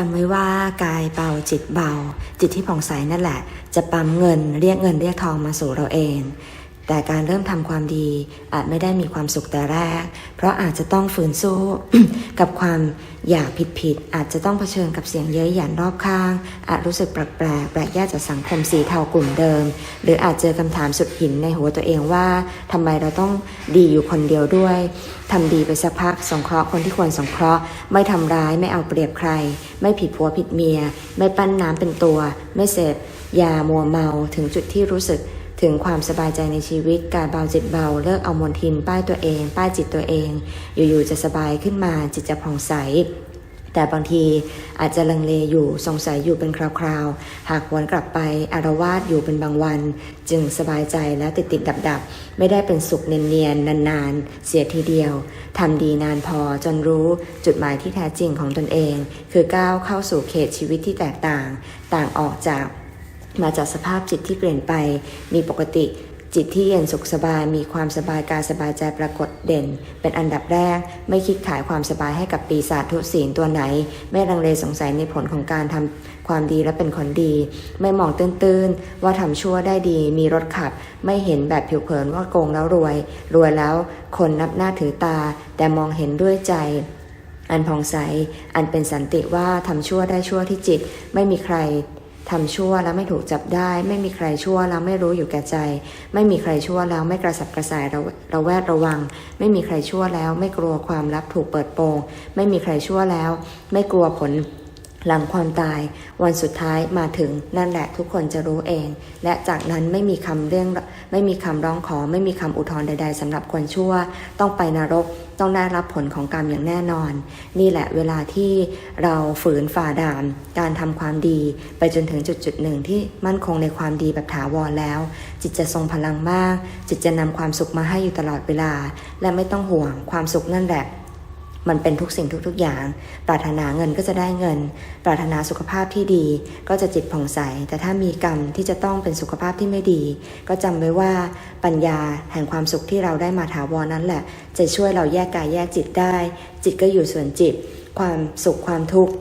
จำไว้ว่ากายเบาจิตเบา จิตที่ผ่องใสนั่นแหละ จะปั๊มเงินเรียกเงินเรียกทองมาสู่เราเอง แต่การเริ่มทำความดีอาจไม่ได้มีความสุขแต่แรก เพราะอาจจะต้องฝืนสู้กับความอยากผิดผิดๆอาจจะต้องเผชิญกับเสียงเย้ยหยันรอบข้าง อาจรู้สึกแปลกแปลกแปลกแยกจากสังคมสีเทากลุ่มเดิม หรืออาจเจอคำถามสุดหินในหัวตัวเองว่าทำไมเราต้องดีอยู่คนเดียวด้วยทำดีไปสักพักสงเคราะห์คนที่ควรสงเคราะห์ ไม่ทำร้ายไม่เอาเปรียบใคร ไม่ผิดผัวผิดเมีย ไม่ปั้นน้ำเป็นตัว ไม่เสพยามัวเมาถึงจุดที่รู้สึก ถึงความสบายใจในชีวิตการเบาจิตเบาเลิกเอามนทิน ป้ายตัวเอง ป้ายจิตตัวเอง อยู่ๆจะสบายขึ้นมาจิตจะผ่องใสแต่บางทีอาจจะลังเลอยู่สงสัยอยู่เป็นคราวๆ หากวนกลับไปอารวาสอยู่เป็นบางวัน จึงสบายใจแล้วติดติดดับดับๆไม่ได้เป็นสุขเนียนๆ นานๆ เสียทีเดียวทำดีนานพอจนรู้จุดหมายที่แท้จริงของตนเอง คือก้าวเข้าสู่เขตชีวิตที่แตกต่าง ต่างออกจาก มาจากสภาพจิตที่เปลี่ยนไป มีปกติจิตที่เย็นสุขสบายมีความสบายกายสบายใจปรากฏเด่น เป็นอันดับแรก ไม่คิดขายความสบายให้กับปีศาจทุศีลตัวไหน ไม่ลังเลสงสัยในผลของการทำความดีและเป็นคนดี ไม่มองตื้นๆ ว่าทำชั่วได้ดี มีรถขับ ไม่เห็นแบบผิวเผินว่าโกงแล้วรวย รวยแล้วคนนับหน้าถือตา แต่มองเห็นด้วยใจอันผ่องใส อันเป็นสันติว่าทำชั่วได้ชั่วที่จิต ไม่มีใคร ทำชั่วแล้วไม่ถูกจับได้ ไม่มีใครชั่วแล้วไม่รู้อยู่แก่ใจ ไม่มีใครชั่วแล้วไม่กระสับกระส่ายระระแวดระวัง ไม่มีใครชั่วแล้วไม่กลัวความลับถูกเปิดโปง ไม่มีใครชั่วแล้ว ไม่กลัวผลหลังความตายวันสุดท้ายมาถึงนั่นแหละทุกคนจะรู้เอง และจากนั้นไม่มีคำเรื่องไม่มีคำร้องขอ ไม่มีคำอุทธรณ์ใด ๆสำหรับคนชั่ว ต้องไปนรก ต้องได้รับผลของกรรมอย่างแน่นอน นี่แหละเวลาที่เราฝืนฝ่าด่าน การทำความดี ไปจนถึงจุดจุดหนึ่งที่มั่นคงในความดีแบบถาวรแล้ว จิตจะทรงพลังมาก จิตจะนำความสุขมาให้อยู่ตลอดเวลา และไม่ต้องห่วงความสุขนั่นแหละ มันเป็นทุกสิ่งทุกๆอย่าง ปรารถนาเงินก็จะได้เงิน ปรารถนาสุขภาพที่ดี ก็จะจิตผ่องใส แต่ถ้ามีกรรมที่จะต้องเป็นสุขภาพที่ไม่ดี ก็จำไว้ว่าปัญญาแห่งความสุขที่เราได้มาถาวรนั้นแหละ จะช่วยเราแยกกายแยกจิตได้ จิตก็อยู่ส่วนจิต ความสุขความทุกข์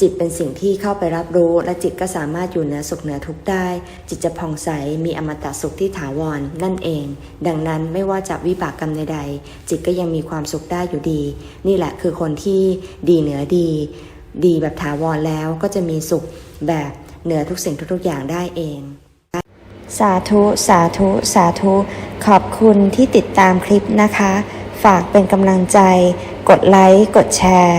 จิตเป็นสิ่งที่เข้าไปรับรู้ และจิตก็สามารถอยู่เหนือสุขเหนือทุกได้ จิตจะผ่องใสมีอมตะสุขที่ถาวรนั่นเอง ดังนั้นไม่ว่าจะวิบากกรรมใดๆจิตก็ยังมีความสุขได้อยู่ดี นี่แหละคือคนที่ดีเหนือดี ดีแบบถาวรแล้วก็จะมีสุขแบบเหนือทุกสิ่งทุกๆอย่างได้เอง สาธุ สาธุ สาธุ ขอบคุณที่ติดตามคลิปนะคะ ฝากเป็นกำลังใจ กดไลค์ กดแชร์